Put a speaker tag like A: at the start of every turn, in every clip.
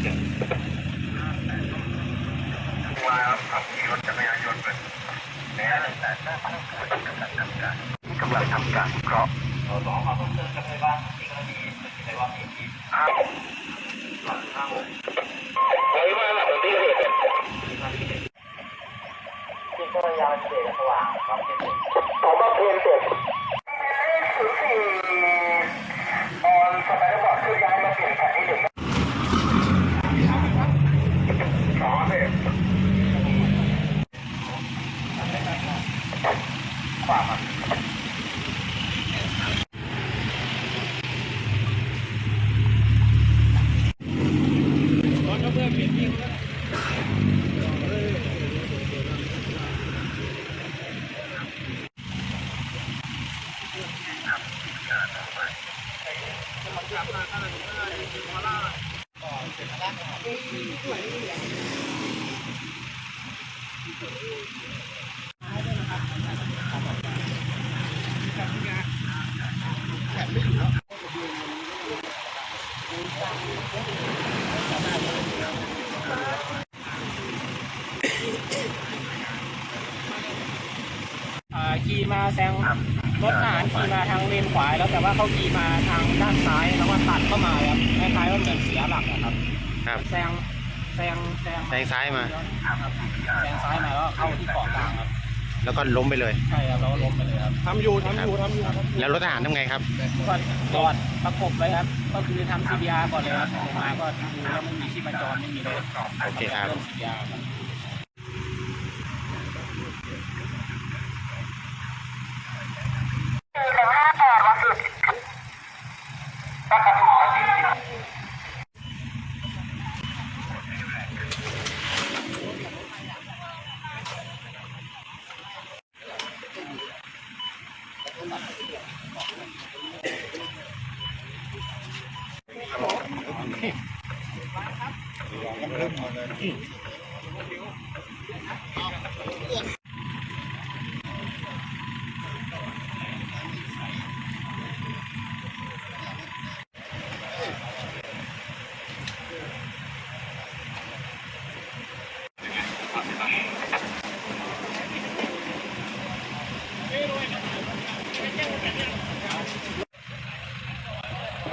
A: มาขับขี่รถจักรยานยนต์ไปแม้แต่กำลังทำการวิเคราะห์
B: เราต้องเอาเพิ่มเติมกันเลยว่าที่กรณีในว่ามีที่
A: อ้าวเฮ้ยมาหลับตรงที่เดเหตุ
B: ที่ก็ยาวเฉลี่ยสว่างความเป็น
A: ผมมาเพียนเจ็ดศูนย์สี่ตอนสมัยก่อนคือย้ายมาเปลี่ยนแผนที่หนึ่งสองเลย ความอะ
C: อ่าขี่มาแซงรถทหารขี่มาทางเลนขวาแล้วแต่ว่าเขาขี่มาทางด้านซ้ายแล้วก็ตัดเข้ามาครับคล้ายๆว่าเหมือนเสียหลักอะครับ
D: ครับ
C: แซงแซงแซง
D: แซงซ้ายมา
C: ครับแซงซ้ายมาแล้วก็เข้าที่เกาะกลางครับ
D: แล้วก็ล้มไปเลย
C: ใช่ครับแล้วก็ล้มไปเลยครับ
D: ทำอยู่ทำอยู่ทำอยู่แล้วรถทหารทำไงครับ
C: ก็จอดประกบไว้ครับ ก็คือทำ CPR ก่อนเลยครับออกมาก็ดูแล้วไม่มีชีพจรไม่มีเลย
D: โอเคครับ
C: เริ่ม CPR ครับ
A: เม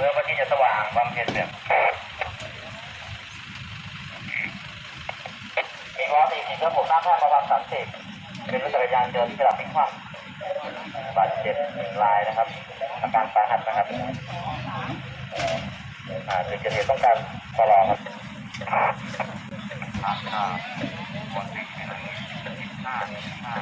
A: ื่อวันที่จะสว่างความเพียรเนี่ย ล้อสี่สิบแล้วผมหน้าแพทย์มาวันสามสิบเป็นรถจักรยานยนต์ที่ได้รับเป็นความบาดเจ็บหนึ่งรายนะครับอาการสาหัสนะครับอาจุดเกิดเหตุต้องการตลอดครับอ่าอ่าคนที่หน้าห้า